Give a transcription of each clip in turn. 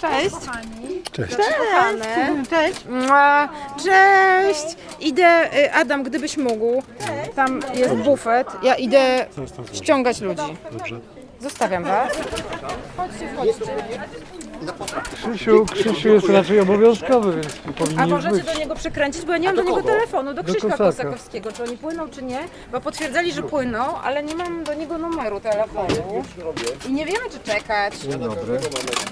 Cześć. Cześć. Kochane. Cześć. Mua. Cześć. Idę, y, Adam, gdybyś mógł. Tam jest bufet. Ja idę ściągać ludzi. Dobrze. Zostawiam was. Chodźcie, wchodźcie. Krzysiu, Krzysiu jest raczej obowiązkowy, więc A powinien możecie być. do niego przykręcić, bo ja nie mam do, niego telefonu, do Krzyśka Kosaka. Kosakowskiego, czy oni płyną, czy nie, bo potwierdzali, że płyną, ale nie mam do niego numeru telefonu. I nie wiemy, czy czekać. Dzień dobry.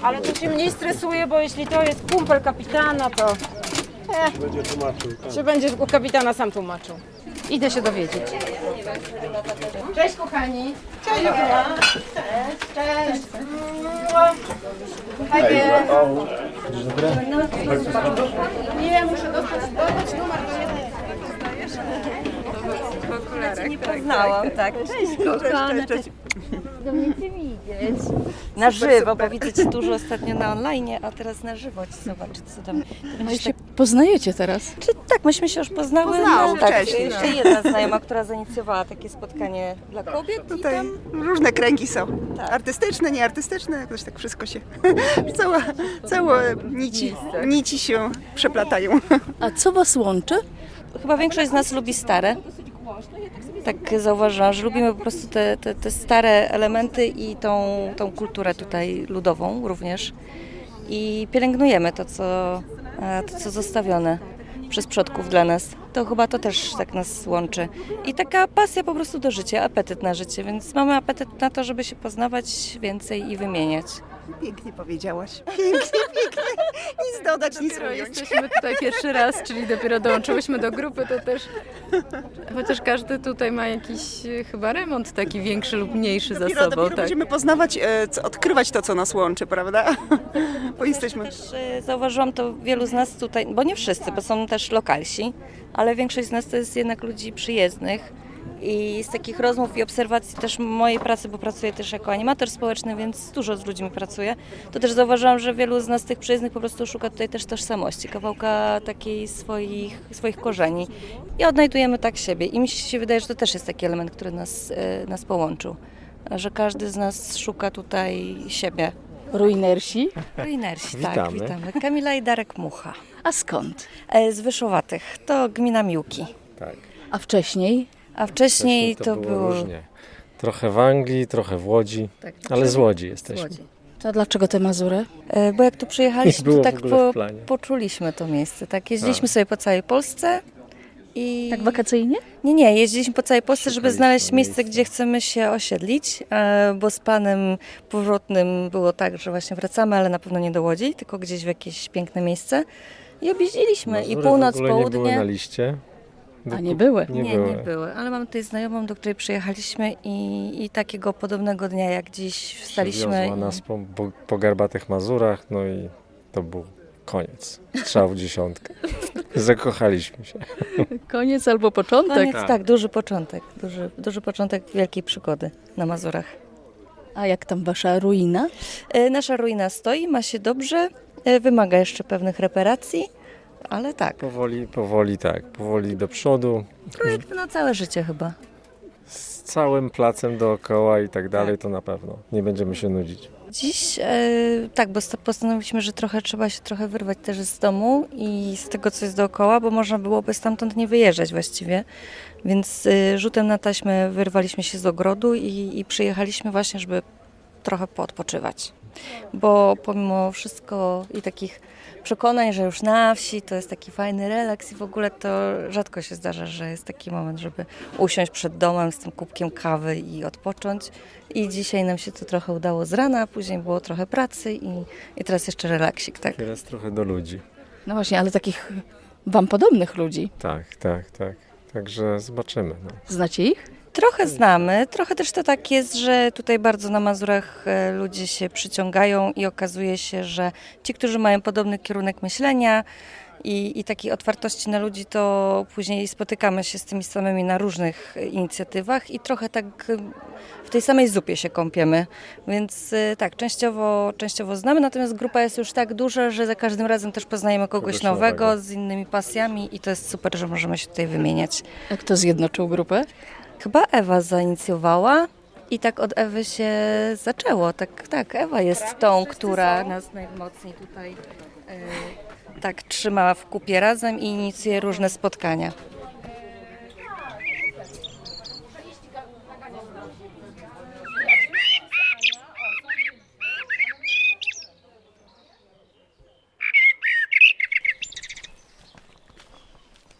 Ale to się mniej stresuje, bo jeśli to jest kumpel kapitana, to Będzie tłumaczył. tak. się będzie u kapitana sam tłumaczył. Idę się dowiedzieć. Cześć kochani. Cześć. Cześć. Cześć. Nie, muszę dostać, dodać numer do jednej. Nie poznałam, tak. Cześć, kochane. Cześć, widzieć. Na żywo, bo widzę Cię dużo ostatnio na online, a teraz na żywo Ci zobaczyć, co tam. No się poznajecie teraz. Czy tak, myśmy się już poznały. Poznały no, tak, wcześniej, Jeszcze jedna znajoma, która zainicjowała takie spotkanie dla kobiet i Tutaj tam różne kręgi są. Tak. Artystyczne, nieartystyczne, jakoś tak wszystko się. Cała, całe nici, nici się przeplatają. A co was łączy? chyba większość z nas lubi stare. Tak zauważyłam, że lubimy po prostu te, te, te stare elementy i tą, tą kulturę tutaj ludową również. I pielęgnujemy to co, e, to, co zostawione przez przodków dla nas. To chyba to też tak nas łączy. I taka pasja po prostu do życia, apetyt na życie, więc mamy apetyt na to, żeby się poznawać więcej i wymieniać. Pięknie powiedziałaś. Pięknie, pięknie. Nic dodać, nic Dopiero ująć. jesteśmy tutaj pierwszy raz, czyli dopiero dołączyłyśmy do grupy, to też... Chociaż każdy tutaj ma jakiś e, chyba remont taki większy lub mniejszy za Dopiero, sobą, dopiero tak? będziemy poznawać, e, co- odkrywać to, co nas łączy, prawda? Bo jesteśmy... Też e, zauważyłam to wielu z nas tutaj, bo nie wszyscy, bo są też lokalsi, ale większość z nas to jest jednak ludzi przyjezdnych. I z takich rozmów i obserwacji też mojej pracy, bo pracuję też jako animator społeczny, więc dużo z ludźmi pracuję, to też zauważyłam, że wielu z nas tych przyjezdnych po prostu szuka tutaj też tożsamości, kawałka takiej swoich, swoich korzeni. I odnajdujemy tak siebie. I mi się wydaje, że to też jest taki element, który nas, e, nas połączył. Że każdy z nas szuka tutaj siebie. Ruinersi. Ruinersi, tak, Witamy. witamy. Kamila i Darek Mucha. A skąd? E, Z Wyszowatych, to gmina Miłki. Tak. A wcześniej? A wcześniej Wcześniej to, było było... różnie. Trochę w Anglii, trochę w Łodzi, Tak, ale z Łodzi jesteśmy. Łodzi. To dlaczego te Mazury? E, Bo jak tu przyjechaliśmy, to tak po, poczuliśmy to miejsce. Tak, jeździliśmy A. sobie po całej Polsce i... Tak wakacyjnie? Nie, nie, jeździliśmy po całej Polsce, żeby znaleźć miejsce, gdzie chcemy się osiedlić, e, bo z planem powrotnym było tak, że właśnie wracamy, ale na pewno nie do Łodzi, tylko gdzieś w jakieś piękne miejsce. I objeździliśmy i Mazury północ, w ogóle nie były południe. na liście. A nie były. Nie, Nie, były. nie były, ale mam tutaj znajomą, do której przyjechaliśmy i, i takiego podobnego dnia jak dziś wstaliśmy. Przywiozła I, nas po, po, po garbatych Mazurach, no i to był koniec. Strzał w dziesiątkę. Zakochaliśmy się. Koniec albo początek? Koniec, Tak. tak, duży początek, duży, duży początek wielkiej przygody na Mazurach. A jak tam wasza ruina? E, Nasza ruina stoi, ma się dobrze, e, wymaga jeszcze pewnych reparacji, ale tak, Powoli, powoli tak, powoli do przodu. projekt na całe życie chyba. Z całym placem dookoła i tak dalej, to na pewno. Nie będziemy się nudzić. Dziś e, tak, bo sta- postanowiliśmy, że trochę trzeba się trochę wyrwać też z domu i z tego, co jest dookoła, bo można byłoby stamtąd nie wyjeżdżać właściwie. Więc e, rzutem na taśmę wyrwaliśmy się z ogrodu i, i przyjechaliśmy właśnie, żeby trochę poodpoczywać. Bo pomimo wszystko i takich przekonań, że już na wsi to jest taki fajny relaks i w ogóle to rzadko się zdarza, że jest taki moment, żeby usiąść przed domem z tym kubkiem kawy i odpocząć. I dzisiaj nam się to trochę udało z rana, a później było trochę pracy i, i teraz jeszcze relaksik, tak? Teraz trochę do ludzi. No właśnie, ale takich wam podobnych ludzi. Tak, tak, tak. Także zobaczymy. No. Znacie ich? Trochę znamy, trochę też to tak jest, że tutaj bardzo na Mazurach e, ludzie się przyciągają i okazuje się, że ci, którzy mają podobny kierunek myślenia i, i takiej otwartości na ludzi, to później spotykamy się z tymi samymi na różnych inicjatywach i trochę tak e, w tej samej zupie się kąpiemy. Więc e, tak, częściowo, częściowo znamy, natomiast grupa jest już tak duża, że za każdym razem też poznajemy kogoś, Kogoś nowego, nowego. z innymi pasjami i to jest super, że możemy się tutaj wymieniać. A kto zjednoczył grupę? Chyba Ewa zainicjowała I tak od Ewy się zaczęło. Tak, tak, Ewa jest tą, która nas najmocniej tutaj e, tak trzyma w kupie razem i inicjuje różne spotkania.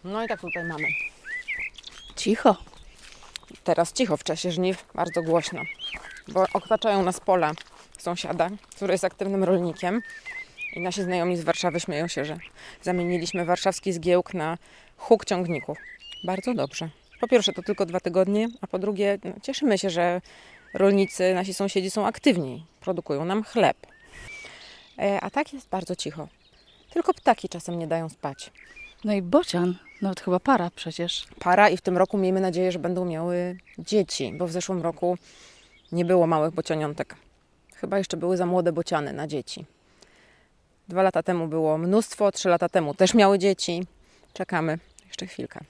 No i tak tutaj mamy. Cicho. Teraz cicho w czasie żniw, bardzo głośno, bo otaczają nas pola sąsiada, który jest aktywnym rolnikiem. I nasi znajomi z Warszawy śmieją się, że zamieniliśmy warszawski zgiełk na huk ciągników. Bardzo dobrze. Po pierwsze, to tylko dwa tygodnie, a po drugie, no, cieszymy się, że rolnicy, nasi sąsiedzi są aktywni, produkują nam chleb. E, a tak jest bardzo cicho. Tylko ptaki czasem nie dają spać. No i bocian, nawet chyba para przecież. para i w tym roku miejmy nadzieję, że będą miały dzieci, bo w zeszłym roku nie było małych bocianiątek. Chyba jeszcze były za młode bociany na dzieci. Dwa lata temu było mnóstwo, trzy lata temu też miały dzieci. Czekamy jeszcze chwilkę.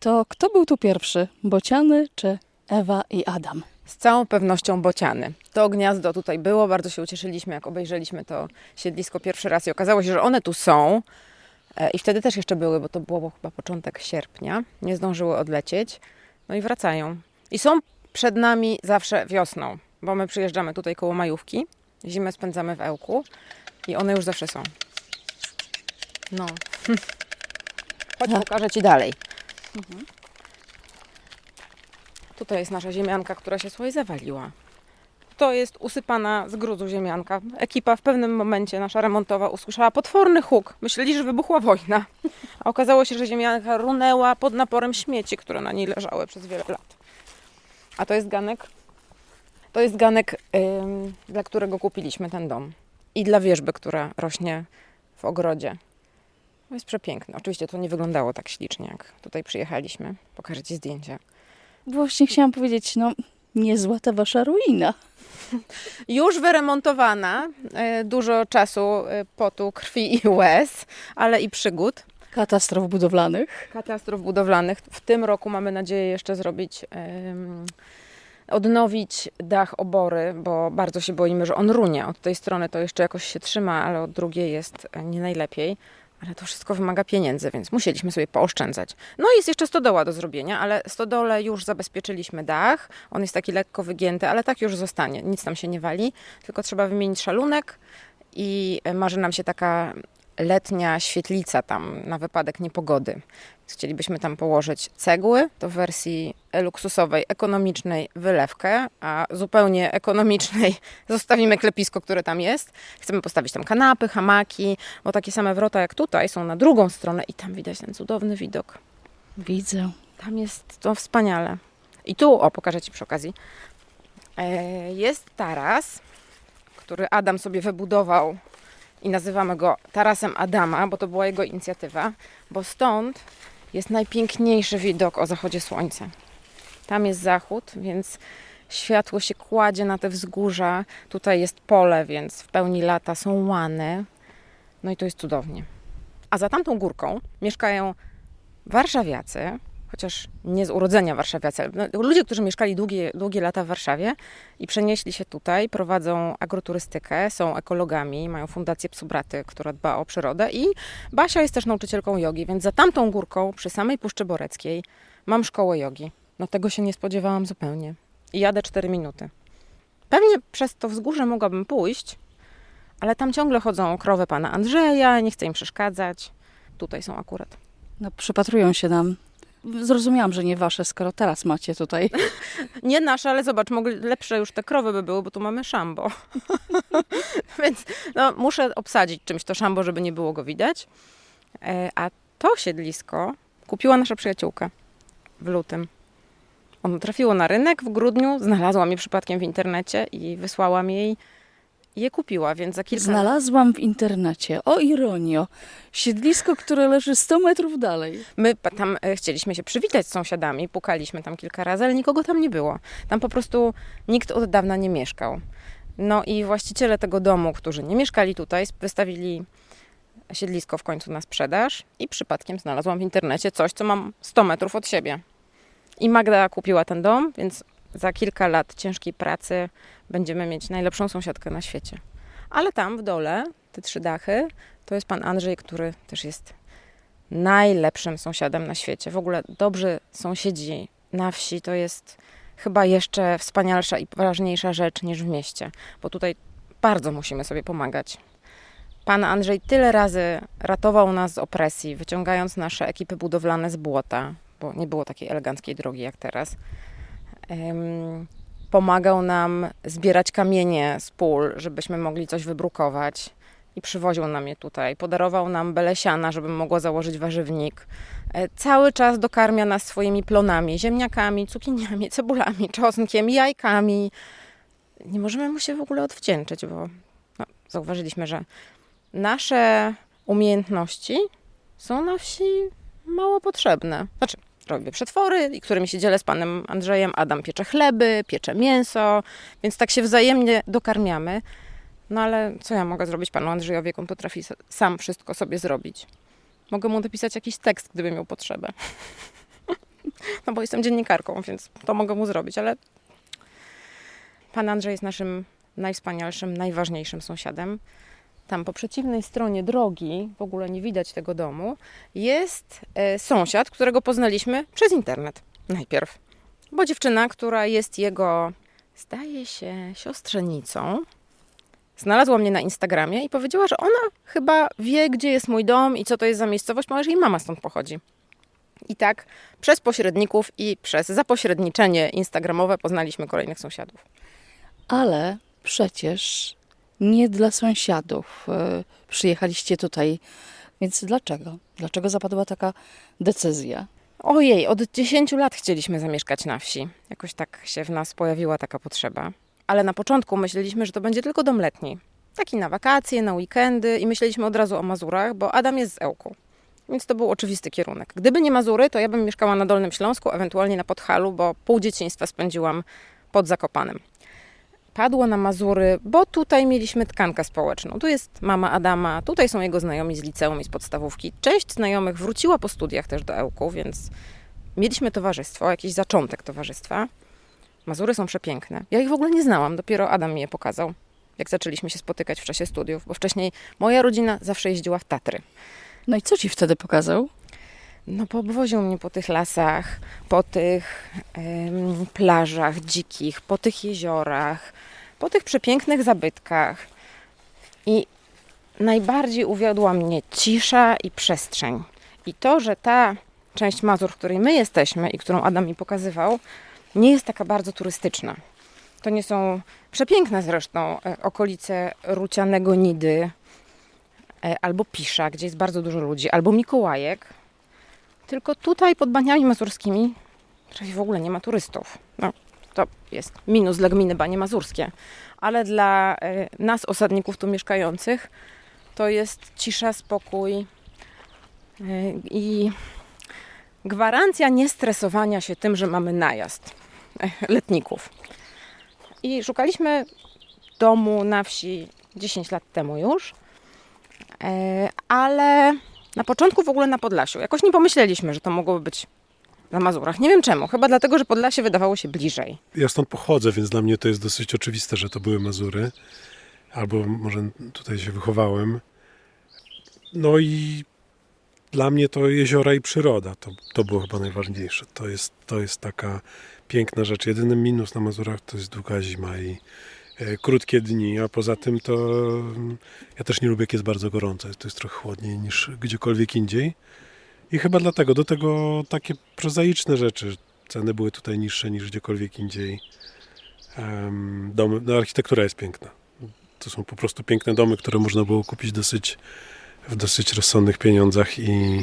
To kto był tu pierwszy? Bociany czy Ewa i Adam? Z całą pewnością bociany. To gniazdo tutaj było, bardzo się ucieszyliśmy, jak obejrzeliśmy to siedlisko pierwszy raz i okazało się, że one tu są. E, I wtedy też jeszcze były, bo to było chyba początek sierpnia. Nie zdążyły odlecieć. No i wracają. I są przed nami zawsze wiosną, bo my przyjeżdżamy tutaj koło majówki. Zimę spędzamy w Ełku i one już zawsze są. No. Chodź, pokażę Ci dalej. Tutaj jest nasza ziemianka, która się słuchaj zawaliła. To jest usypana z gruzu ziemianka. Ekipa w pewnym momencie, nasza remontowa, usłyszała potworny huk. Myśleli, że wybuchła wojna. A okazało się, że ziemianka runęła pod naporem śmieci, które na niej leżały przez wiele lat. A to jest ganek. To jest ganek, ym, dla którego kupiliśmy ten dom. I dla wierzby, która rośnie w ogrodzie. To jest przepiękne. Oczywiście to nie wyglądało tak ślicznie, jak tutaj przyjechaliśmy. Pokażę Ci zdjęcie. Właśnie chciałam powiedzieć, no niezła ta wasza ruina. Już wyremontowana, e, dużo czasu, e, potu, krwi i łez, ale i przygód. Katastrof budowlanych. Katastrof budowlanych. W tym roku mamy nadzieję jeszcze zrobić, em, odnowić dach obory, bo bardzo się boimy, że on runie. Od tej strony to jeszcze jakoś się trzyma, ale od drugiej jest e, nie najlepiej. Ale to wszystko wymaga pieniędzy, więc musieliśmy sobie pooszczędzać. No i jest jeszcze stodoła do zrobienia, ale stodole już zabezpieczyliśmy dach. On jest taki lekko wygięty, ale tak już zostanie. Nic tam się nie wali, tylko trzeba wymienić szalunek i marzy nam się taka letnia świetlica tam na wypadek niepogody. Chcielibyśmy tam położyć cegły, to w wersji luksusowej, ekonomicznej wylewkę, a zupełnie ekonomicznej zostawimy klepisko, które tam jest. Chcemy postawić tam kanapy, hamaki, bo takie same wrota jak tutaj są na drugą stronę i tam widać ten cudowny widok. Widzę. Tam jest to wspaniale. I tu, o, pokażę Ci przy okazji, e, jest taras, który Adam sobie wybudował i nazywamy go tarasem Adama, bo to była jego inicjatywa, bo stąd jest najpiękniejszy widok o zachodzie słońca. Tam jest zachód, więc światło się kładzie na te wzgórza. Tutaj jest pole, więc w pełni lata są łany. No i to jest cudownie. A za tamtą górką mieszkają warszawiacy, chociaż nie z urodzenia warszawiacy, no, ludzie, którzy mieszkali długie, długie lata w Warszawie i przenieśli się tutaj, prowadzą agroturystykę, są ekologami, mają fundację Psubraty, która dba o przyrodę i Basia jest też nauczycielką jogi, więc za tamtą górką, przy samej Puszczy Boreckiej, mam szkołę jogi. No tego się nie spodziewałam zupełnie. I jadę 4 minuty. Pewnie przez to wzgórze mogłabym pójść, ale tam ciągle chodzą krowy pana Andrzeja, nie chcę im przeszkadzać. Tutaj są akurat. No przypatrują się nam. Zrozumiałam, że nie wasze, skoro teraz macie tutaj. Nie nasze, ale zobacz, mogli, lepsze już te krowy by były, bo tu mamy szambo. Więc no, muszę obsadzić czymś to szambo, żeby nie było go widać. E, a to siedlisko kupiła nasza przyjaciółka w lutym. Ono trafiło na rynek w grudniu, znalazłam je przypadkiem w internecie i wysłałam jej i je kupiła, więc za kilka Znalazłam w internecie, o ironio, siedlisko, które leży 100 metrów dalej. My tam e, chcieliśmy się przywitać z sąsiadami, pukaliśmy tam kilka razy, ale nikogo tam nie było. Tam po prostu nikt od dawna nie mieszkał. No i właściciele tego domu, którzy nie mieszkali tutaj, wystawili siedlisko w końcu na sprzedaż i przypadkiem znalazłam w internecie coś, co mam 100 metrów od siebie. I Magda kupiła ten dom, więc za kilka lat ciężkiej pracy będziemy mieć najlepszą sąsiadkę na świecie. Ale tam w dole, te trzy dachy, to jest pan Andrzej, który też jest najlepszym sąsiadem na świecie. W ogóle dobrzy sąsiedzi na wsi to jest chyba jeszcze wspanialsza i ważniejsza rzecz niż w mieście, bo tutaj bardzo musimy sobie pomagać. Pan Andrzej tyle razy ratował nas z opresji, wyciągając nasze ekipy budowlane z błota, bo nie było takiej eleganckiej drogi jak teraz. Pomagał nam zbierać kamienie z pól, żebyśmy mogli coś wybrukować i przywoził nam je tutaj. Podarował nam belesiana, żebym mogła założyć warzywnik. E, Cały czas dokarmia nas swoimi plonami, ziemniakami, cukiniami, cebulami, czosnkiem, jajkami. Nie możemy mu się w ogóle odwdzięczyć, bo no, zauważyliśmy, że nasze umiejętności są na wsi mało potrzebne. Znaczy, robię przetwory, którymi się dzielę z panem Andrzejem. Adam piecze chleby, piecze mięso, więc tak się wzajemnie dokarmiamy. No ale co ja mogę zrobić panu Andrzejowi, jak on potrafi sa- sam wszystko sobie zrobić? Mogę mu napisać jakiś tekst, gdyby miał potrzebę. No bo jestem dziennikarką, więc to mogę mu zrobić, ale pan Andrzej jest naszym najwspanialszym, najważniejszym sąsiadem. Tam po przeciwnej stronie drogi, w ogóle nie widać tego domu, jest e, sąsiad, którego poznaliśmy przez internet najpierw. Bo dziewczyna, która jest jego, zdaje się, siostrzenicą, znalazła mnie na Instagramie i powiedziała, że ona chyba wie, gdzie jest mój dom i co to jest za miejscowość, ponieważ jej mama stąd pochodzi. I tak przez pośredników i przez zapośredniczenie instagramowe poznaliśmy kolejnych sąsiadów. Ale przecież nie dla sąsiadów e, przyjechaliście tutaj. Więc dlaczego? Dlaczego zapadła taka decyzja? Ojej, od 10 lat chcieliśmy zamieszkać na wsi. Jakoś tak się w nas pojawiła taka potrzeba. Ale na początku myśleliśmy, że to będzie tylko dom letni. Taki na wakacje, na weekendy i myśleliśmy od razu o Mazurach, bo Adam jest z Ełku. Więc to był oczywisty kierunek. Gdyby nie Mazury, to ja bym mieszkała na Dolnym Śląsku, ewentualnie na Podhalu, bo pół dzieciństwa spędziłam pod Zakopanem. Padło na Mazury, bo tutaj mieliśmy tkankę społeczną. Tu jest mama Adama, tutaj są jego znajomi z liceum i z podstawówki. Część znajomych wróciła po studiach też do Ełku, więc mieliśmy towarzystwo, jakiś zaczątek towarzystwa. Mazury są przepiękne. Ja ich w ogóle nie znałam, dopiero Adam mi je pokazał, jak zaczęliśmy się spotykać w czasie studiów, bo wcześniej moja rodzina zawsze jeździła w Tatry. No i co ci wtedy pokazał? No, poobwoził mnie po tych lasach, po tych em, plażach dzikich, po tych jeziorach, po tych przepięknych zabytkach. I najbardziej uwiodła mnie cisza i przestrzeń. I to, że ta część Mazur, w której my jesteśmy i którą Adam mi pokazywał, nie jest taka bardzo turystyczna. To nie są przepiękne zresztą e, okolice Rucianego Nidy, e, albo Pisza, gdzie jest bardzo dużo ludzi, albo Mikołajek, tylko tutaj pod Baniami Mazurskimi prawie w ogóle nie ma turystów. No, to jest minus dla gminy Banie Mazurskie. Ale dla e, nas, osadników tu mieszkających, to jest cisza, spokój e, i gwarancja niestresowania się tym, że mamy najazd e, letników. I szukaliśmy domu na wsi 10 lat temu już, ale na początku w ogóle na Podlasiu. Jakoś nie pomyśleliśmy, że to mogłoby być na Mazurach. Nie wiem czemu. Chyba dlatego, że Podlasie wydawało się bliżej. Ja stąd pochodzę, więc dla mnie to jest dosyć oczywiste, że to były Mazury. Albo może tutaj się wychowałem. No i dla mnie to jeziora i przyroda. To, to było chyba najważniejsze. To jest, to jest taka piękna rzecz. Jedyny minus na Mazurach to jest długa zima i krótkie dni, a poza tym to mm, ja też nie lubię, jak jest bardzo gorąco. To jest trochę chłodniej niż gdziekolwiek indziej. I chyba dlatego do tego takie prozaiczne rzeczy. Ceny były tutaj niższe niż gdziekolwiek indziej. Em, domy, no architektura jest piękna. To są po prostu piękne domy, które można było kupić dosyć, w dosyć rozsądnych pieniądzach i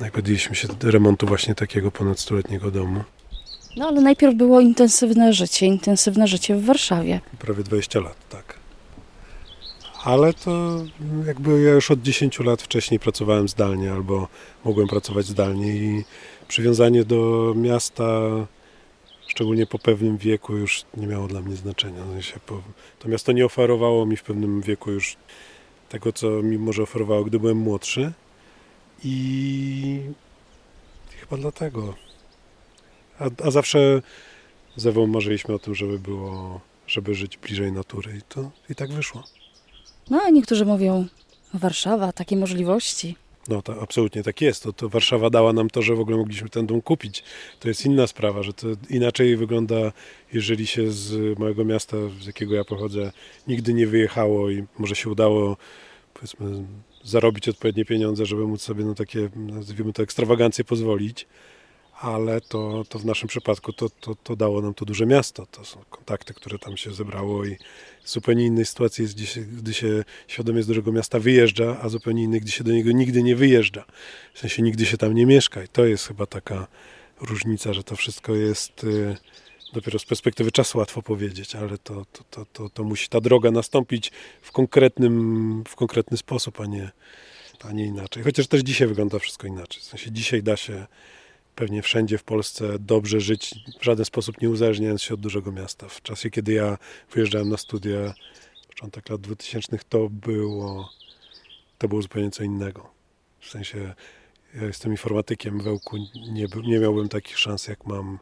jak podjęliśmy się remontu właśnie takiego ponad stuletniego domu. No ale najpierw było intensywne życie, intensywne życie w Warszawie. Prawie 20 lat, tak. Ale to jakby ja już od 10 lat wcześniej pracowałem zdalnie albo mogłem pracować zdalnie i przywiązanie do miasta, szczególnie po pewnym wieku, już nie miało dla mnie znaczenia. No to miasto nie oferowało mi w pewnym wieku już tego, co mi może oferowało, gdy byłem młodszy. I chyba dlatego. A, a zawsze z Ewą marzyliśmy o tym, żeby było, żeby żyć bliżej natury i to i tak wyszło. No a niektórzy mówią, Warszawa, takie możliwości. No to absolutnie tak jest. To, to Warszawa dała nam to, że w ogóle mogliśmy ten dom kupić. To jest inna sprawa, że to inaczej wygląda, jeżeli się z małego miasta, z jakiego ja pochodzę, nigdy nie wyjechało i może się udało, powiedzmy, zarobić odpowiednie pieniądze, żeby móc sobie na takie, nazwijmy to, ekstrawagancje pozwolić. Ale to, to w naszym przypadku to, to, to dało nam to duże miasto. To są kontakty, które tam się zebrało i zupełnie innej sytuacji jest, gdzie się, gdy się świadomie z dużego miasta wyjeżdża, a zupełnie innej, gdy się do niego nigdy nie wyjeżdża. W sensie nigdy się tam nie mieszka. I to jest chyba taka różnica, że to wszystko jest y, dopiero z perspektywy czasu łatwo powiedzieć, ale to, to, to, to, to musi ta droga nastąpić w, konkretnym, w konkretny sposób, a nie, a nie inaczej. Chociaż też dzisiaj wygląda wszystko inaczej. W sensie dzisiaj da się pewnie wszędzie w Polsce dobrze żyć, w żaden sposób nie uzależniając się od dużego miasta. W czasie, kiedy ja wyjeżdżałem na studia, początek lat 2000, to było, to było zupełnie co innego. W sensie, ja jestem informatykiem w Ełku, nie, nie miałbym takich szans, jak mam,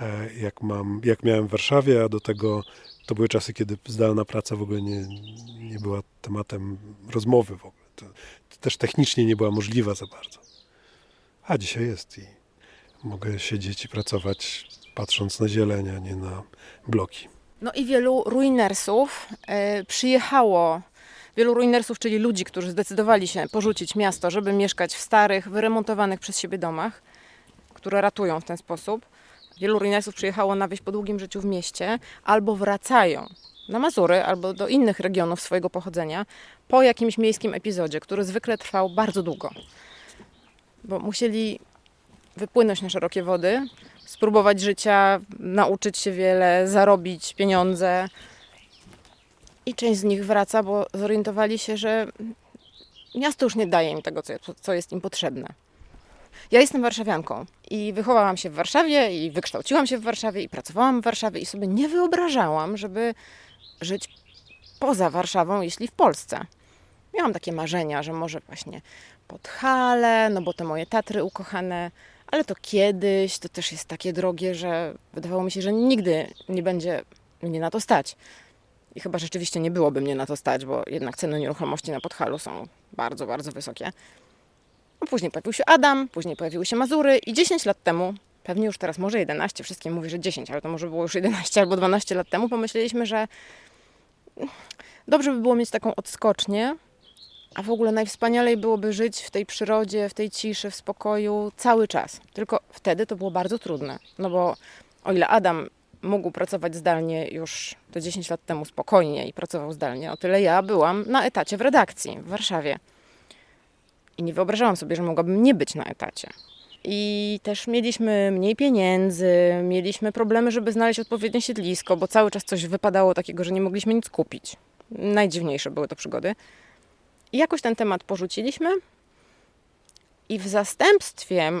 e, jak mam, jak miałem w Warszawie, a do tego to były czasy, kiedy zdalna praca w ogóle nie, nie była tematem rozmowy w ogóle. To, to też technicznie nie była możliwa za bardzo. A dzisiaj jest i mogę siedzieć i pracować patrząc na zieleń, a nie na bloki. No i wielu ruinersów e, przyjechało. Wielu ruinersów, czyli ludzi, którzy zdecydowali się porzucić miasto, żeby mieszkać w starych, wyremontowanych przez siebie domach, które ratują w ten sposób. Wielu ruinersów przyjechało na wieś po długim życiu w mieście albo wracają na Mazury albo do innych regionów swojego pochodzenia po jakimś miejskim epizodzie, który zwykle trwał bardzo długo. Bo musieli wypłynąć na szerokie wody, spróbować życia, nauczyć się wiele, zarobić pieniądze. I część z nich wraca, bo zorientowali się, że miasto już nie daje im tego, co, jest im potrzebne. Ja jestem warszawianką i wychowałam się w Warszawie i wykształciłam się w Warszawie i pracowałam w Warszawie i sobie nie wyobrażałam, żeby żyć poza Warszawą, jeśli w Polsce. Miałam takie marzenia, że może właśnie pod Hale, no bo te moje Tatry ukochane, ale to kiedyś, to też jest takie drogie, że wydawało mi się, że nigdy nie będzie mnie na to stać. I chyba rzeczywiście nie byłoby mnie na to stać, bo jednak ceny nieruchomości na Podhalu są bardzo, bardzo wysokie. No później pojawił się Adam, później pojawiły się Mazury i 10 lat temu, pewnie już teraz może 11, wszystkim mówi, że 10, ale to może było już 11 albo 12 lat temu, pomyśleliśmy, że dobrze by było mieć taką odskocznię, a w ogóle najwspanialej byłoby żyć w tej przyrodzie, w tej ciszy, w spokoju cały czas. Tylko wtedy to było bardzo trudne. No bo o ile Adam mógł pracować zdalnie już te 10 lat temu spokojnie i pracował zdalnie, o tyle ja byłam na etacie w redakcji w Warszawie. I nie wyobrażałam sobie, że mogłabym nie być na etacie. I też mieliśmy mniej pieniędzy, mieliśmy problemy, żeby znaleźć odpowiednie siedlisko, bo cały czas coś wypadało takiego, że nie mogliśmy nic kupić. Najdziwniejsze były to przygody. I jakoś ten temat porzuciliśmy. I w zastępstwie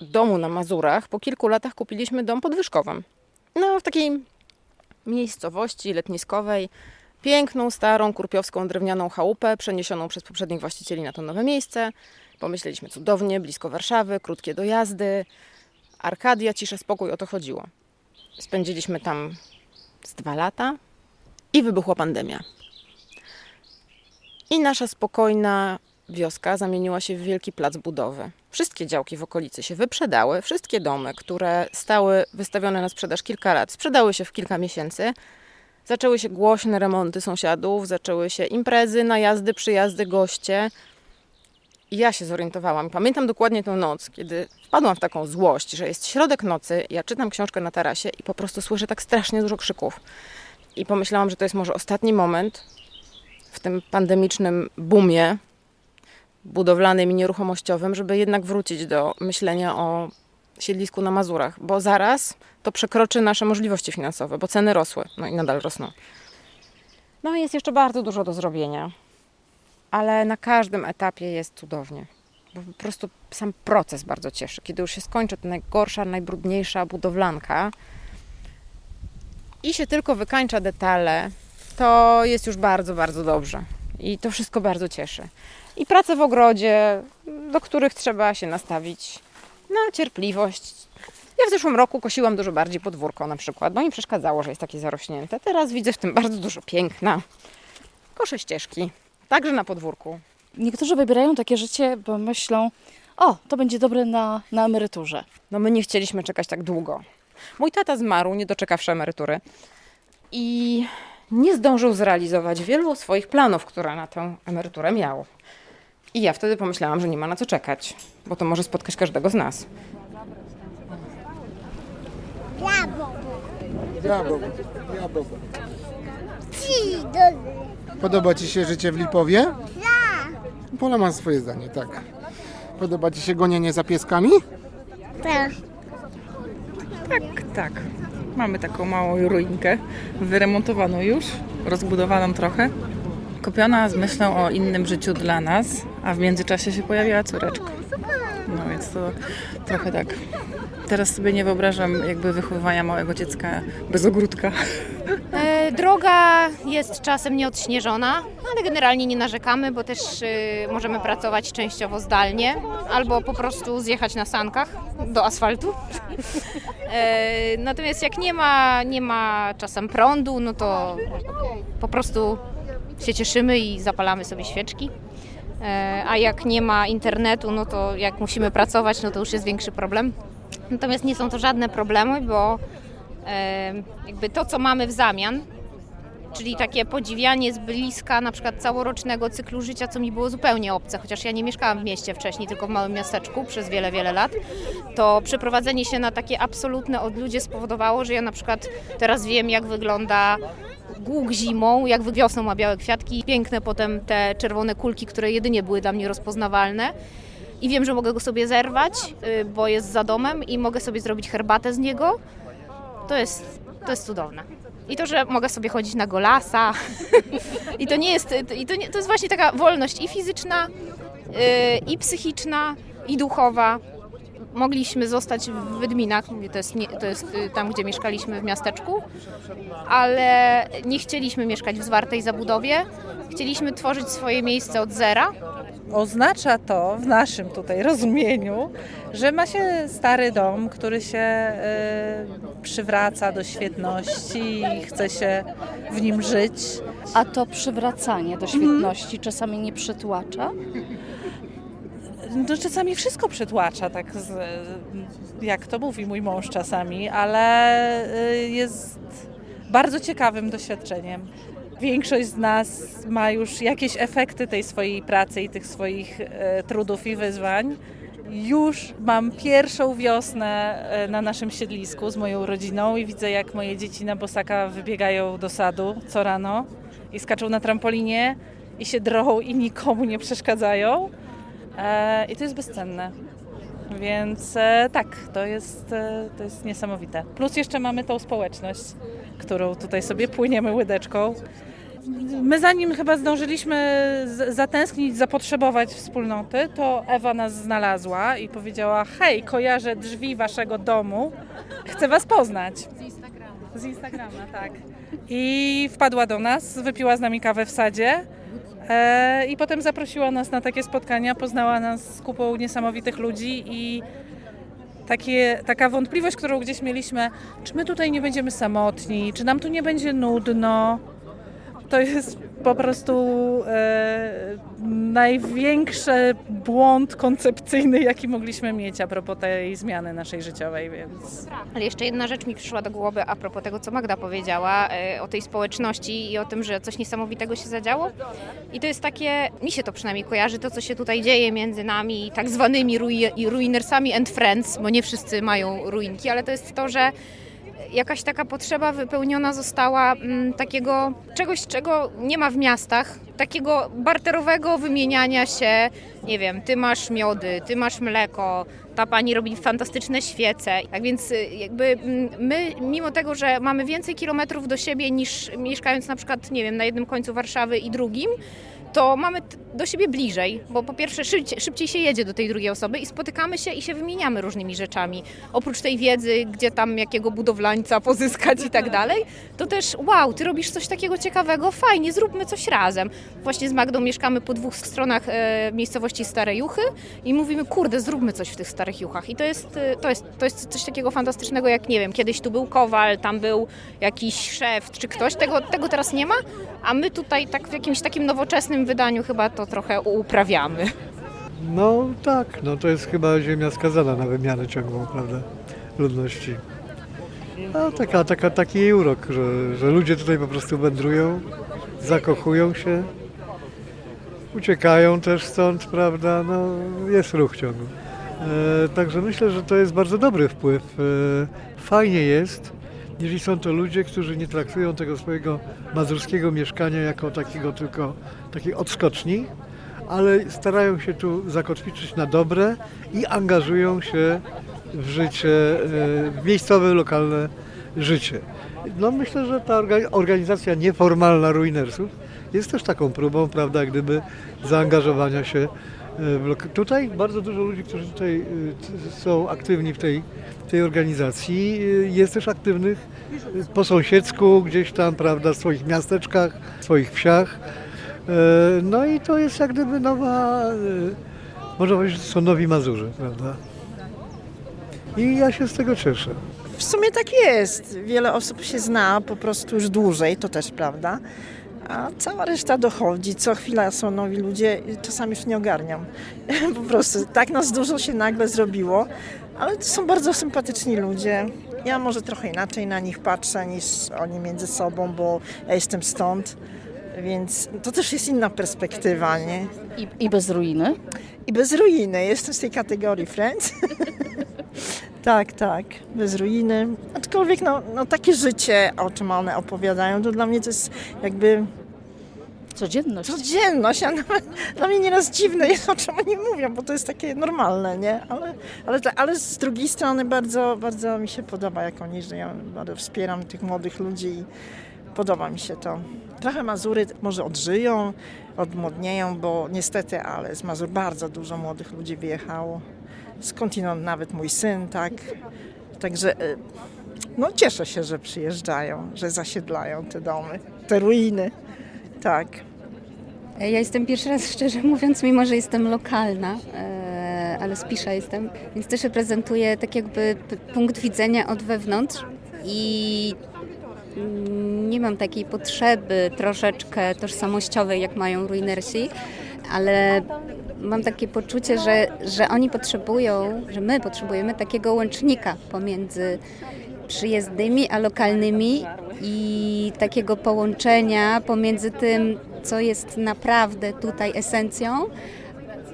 domu na Mazurach po kilku latach kupiliśmy dom podwyżkowym. No, w takiej miejscowości letniskowej. Piękną, starą, kurpiowską, drewnianą chałupę, przeniesioną przez poprzednich właścicieli na to nowe miejsce. Pomyśleliśmy cudownie, blisko Warszawy, krótkie dojazdy. Arkadia, cisza, spokój, o to chodziło. Spędziliśmy tam z dwa lata i wybuchła pandemia. I nasza spokojna wioska zamieniła się w wielki plac budowy. Wszystkie działki w okolicy się wyprzedały, wszystkie domy, które stały wystawione na sprzedaż kilka lat, sprzedały się w kilka miesięcy. Zaczęły się głośne remonty sąsiadów, zaczęły się imprezy, najazdy, przyjazdy, goście. I ja się zorientowałam. Pamiętam dokładnie tę noc, kiedy wpadłam w taką złość, że jest środek nocy, ja czytam książkę na tarasie i po prostu słyszę tak strasznie dużo krzyków. I pomyślałam, że to jest może ostatni moment, w tym pandemicznym boomie budowlanym i nieruchomościowym, żeby jednak wrócić do myślenia o siedlisku na Mazurach, bo zaraz to przekroczy nasze możliwości finansowe, bo ceny rosły, no i nadal rosną. No jest jeszcze bardzo dużo do zrobienia, ale na każdym etapie jest cudownie. Bo po prostu sam proces bardzo cieszy. Kiedy już się skończy ta najgorsza, najbrudniejsza budowlanka i się tylko wykańcza detale, to jest już bardzo, bardzo dobrze. I to wszystko bardzo cieszy. I prace w ogrodzie, do których trzeba się nastawić na cierpliwość. Ja w zeszłym roku kosiłam dużo bardziej podwórko na przykład, bo mi przeszkadzało, że jest takie zarośnięte. Teraz widzę w tym bardzo dużo piękna. Koszę ścieżki, także na podwórku. Niektórzy wybierają takie życie, bo myślą, o, to będzie dobre na, na emeryturze. No my nie chcieliśmy czekać tak długo. Mój tata zmarł, nie doczekawszy emerytury. I nie zdążył zrealizować wielu swoich planów, które na tę emeryturę miał. I ja wtedy pomyślałam, że nie ma na co czekać, bo to może spotkać każdego z nas. Podoba Ci się życie w Lipowie? Tak. Pola ma swoje zdanie, tak. Podoba Ci się gonienie za pieskami? Tak. Mamy taką małą ruinkę, wyremontowaną już, rozbudowaną trochę. Kupiona z myślą o innym życiu dla nas, a w międzyczasie się pojawiła córeczka. No więc to trochę tak. Teraz sobie nie wyobrażam jakby wychowywania małego dziecka bez ogródka. E, droga jest czasem nieodśnieżona, ale generalnie nie narzekamy, bo też y, możemy pracować częściowo zdalnie albo po prostu zjechać na sankach do asfaltu. E, natomiast jak nie ma, nie ma czasem prądu, no to po prostu się cieszymy i zapalamy sobie świeczki. E, a jak nie ma internetu, no to jak musimy pracować, no to już jest większy problem. Natomiast nie są to żadne problemy, bo e, jakby to, co mamy w zamian, czyli takie podziwianie z bliska na przykład całorocznego cyklu życia, co mi było zupełnie obce, chociaż ja nie mieszkałam w mieście wcześniej, tylko w małym miasteczku przez wiele, wiele lat, to przeprowadzenie się na takie absolutne odludzie spowodowało, że ja na przykład teraz wiem, jak wygląda głóg zimą, jak wiosną ma białe kwiatki, piękne potem te czerwone kulki, które jedynie były dla mnie rozpoznawalne. I wiem, że mogę go sobie zerwać, y, bo jest za domem i mogę sobie zrobić herbatę z niego. To jest, to jest cudowne. I to, że mogę sobie chodzić na golasa. I to nie jest, i to, nie, to jest właśnie taka wolność i fizyczna, yy, i psychiczna, i duchowa. Mogliśmy zostać w Wydminach, to jest, nie, to jest y, tam, gdzie mieszkaliśmy w miasteczku, ale nie chcieliśmy mieszkać w zwartej zabudowie. Chcieliśmy tworzyć swoje miejsce od zera. Oznacza to w naszym tutaj rozumieniu, że ma się stary dom, który się y, przywraca do świetności i chce się w nim żyć. A to przywracanie do świetności czasami nie przytłacza? No, czasami wszystko przytłacza, tak z, jak to mówi mój mąż czasami, ale y, jest bardzo ciekawym doświadczeniem. Większość z nas ma już jakieś efekty tej swojej pracy i tych swoich e, trudów i wyzwań. Już mam pierwszą wiosnę e, na naszym siedlisku z moją rodziną i widzę, jak moje dzieci na bosaka wybiegają do sadu co rano i skaczą na trampolinie i się drą i nikomu nie przeszkadzają. E, I to jest bezcenne. Więc e, tak, to jest, e, to jest niesamowite. Plus jeszcze mamy tą społeczność, którą tutaj sobie płyniemy łydeczką. My zanim chyba zdążyliśmy zatęsknić, zapotrzebować wspólnoty, to Ewa nas znalazła i powiedziała: Hej, kojarzę drzwi waszego domu, chcę was poznać. Z Instagrama. Z Instagrama, tak. I wpadła do nas, wypiła z nami kawę w sadzie. E, I potem zaprosiła nas na takie spotkania, poznała nas z kupą niesamowitych ludzi i takie, taka wątpliwość, którą gdzieś mieliśmy, czy my tutaj nie będziemy samotni, czy nam tu nie będzie nudno, to jest po prostu e, największy błąd koncepcyjny, jaki mogliśmy mieć a propos tej zmiany naszej życiowej, więc... Ale jeszcze jedna rzecz mi przyszła do głowy a propos tego, co Magda powiedziała e, o tej społeczności i o tym, że coś niesamowitego się zadziało. I to jest takie, mi się to przynajmniej kojarzy, to co się tutaj dzieje między nami, tak zwanymi rui- ruinersami and friends, bo nie wszyscy mają ruinki, ale to jest to, że jakaś taka potrzeba wypełniona została mm, takiego czegoś, czego nie ma w miastach, takiego barterowego wymieniania się, nie wiem, ty masz miody, ty masz mleko, ta pani robi fantastyczne świece. Tak więc y, jakby mm, my, mimo tego, że mamy więcej kilometrów do siebie niż mieszkając na przykład, nie wiem, na jednym końcu Warszawy i drugim, to mamy do siebie bliżej, bo po pierwsze szybciej, szybciej się jedzie do tej drugiej osoby i spotykamy się i się wymieniamy różnymi rzeczami. Oprócz tej wiedzy, gdzie tam jakiego budowlańca pozyskać i tak dalej, to też wow, ty robisz coś takiego ciekawego, fajnie, zróbmy coś razem. Właśnie z Magdą mieszkamy po dwóch stronach e, miejscowości Stare Juchy i mówimy, kurde, zróbmy coś w tych Starych Juchach. I to jest, e, to jest, to jest coś takiego fantastycznego, jak nie wiem, kiedyś tu był Kowal, tam był jakiś szef czy ktoś, tego, tego teraz nie ma, a my tutaj tak w jakimś takim nowoczesnym wydaniu chyba to trochę uprawiamy. No tak, no to jest chyba ziemia skazana na wymianę ciągłą, prawda, ludności. A taka, taka, taki jej urok, że, że ludzie tutaj po prostu wędrują, zakochują się, uciekają też stąd, prawda, no jest ruch ciągły. E, także myślę, że to jest bardzo dobry wpływ. E, fajnie jest, jeżeli są to ludzie, którzy nie traktują tego swojego mazurskiego mieszkania jako takiego tylko takiej odskoczni, ale starają się tu zakotwiczyć na dobre i angażują się w życie, e, w miejscowe, lokalne życie. No myślę, że ta orga- organizacja nieformalna Ruinersów jest też taką próbą, prawda, gdyby zaangażowania się e, Tutaj bardzo dużo ludzi, którzy tutaj e, są aktywni w tej, tej organizacji, jest też aktywnych po sąsiedzku, gdzieś tam, prawda, w swoich miasteczkach, w swoich wsiach. E, No i to jest jak gdyby nowa, e, można powiedzieć, że są nowi Mazurzy, prawda? I ja się z tego cieszę. W sumie tak jest. Wiele osób się zna po prostu już dłużej, to też prawda. A cała reszta dochodzi. Co chwila są nowi ludzie, czasami już nie ogarniam. Po prostu tak nas dużo się nagle zrobiło, ale to są bardzo sympatyczni ludzie. Ja może trochę inaczej na nich patrzę niż oni między sobą, bo ja jestem stąd. Więc to też jest inna perspektywa, nie? I, I bez ruiny? I bez ruiny. Jestem z tej kategorii Friends. tak, tak, bez ruiny. Aczkolwiek no, no takie życie, o czym one opowiadają, to dla mnie to jest jakby Codzienność. codzienność, a nawet dla mnie nieraz dziwne jest, o czym oni mówią, bo to jest takie normalne, nie? Ale, ale, ale z drugiej strony bardzo, bardzo mi się podoba, jak oni żyją. Bardzo wspieram tych młodych ludzi podoba mi się to. Trochę Mazury może odżyją, odmłodnieją, bo niestety, ale z Mazur bardzo dużo młodych ludzi wyjechało. Skądinąd nawet mój syn, tak. Także e, no cieszę się, że przyjeżdżają, że zasiedlają te domy, te ruiny. Tak. Ja jestem pierwszy raz, szczerze mówiąc, mimo że jestem lokalna, e, ale z Pisza jestem, więc też reprezentuję tak jakby punkt widzenia od wewnątrz i nie mam takiej potrzeby troszeczkę tożsamościowej, jak mają ruinersi, ale mam takie poczucie, że, że oni potrzebują, że my potrzebujemy takiego łącznika pomiędzy przyjezdnymi a lokalnymi i takiego połączenia pomiędzy tym, co jest naprawdę tutaj esencją,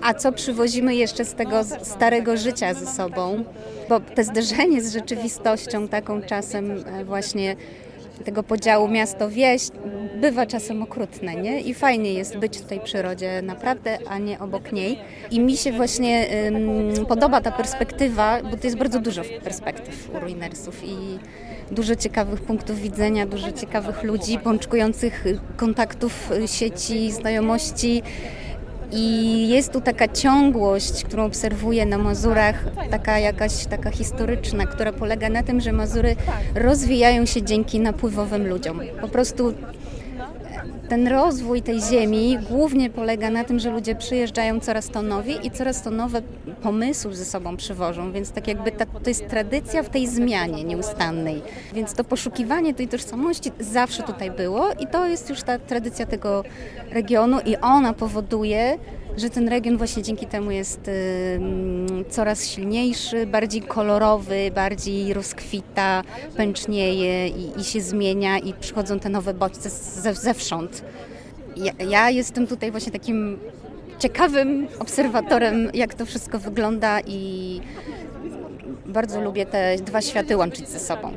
a co przywozimy jeszcze z tego starego życia ze sobą. Bo te zderzenie z rzeczywistością, taką czasem e, właśnie tego podziału miasto-wieś, bywa czasem okrutne, nie? I fajnie jest być w tej przyrodzie naprawdę, a nie obok niej. I mi się właśnie ym, podoba ta perspektywa, bo to jest bardzo dużo perspektyw u ruinersów i dużo ciekawych punktów widzenia, dużo ciekawych ludzi, pączkujących kontaktów, sieci, znajomości. I jest tu taka ciągłość, którą obserwuję na Mazurach, taka jakaś taka historyczna, która polega na tym, że Mazury rozwijają się dzięki napływowym ludziom. Po prostu ten rozwój tej ziemi głównie polega na tym, że ludzie przyjeżdżają coraz to nowi i coraz to nowe pomysły ze sobą przywożą, więc tak jakby ta, to jest tradycja w tej zmianie nieustannej. Więc to poszukiwanie tej tożsamości zawsze tutaj było i to jest już ta tradycja tego regionu i ona powoduje, że ten region właśnie dzięki temu jest ym, coraz silniejszy, bardziej kolorowy, bardziej rozkwita, pęcznieje i, i się zmienia i przychodzą te nowe bodźce ze, zewsząd. Ja, ja jestem tutaj właśnie takim ciekawym obserwatorem, jak to wszystko wygląda i bardzo lubię te dwa światy łączyć ze sobą.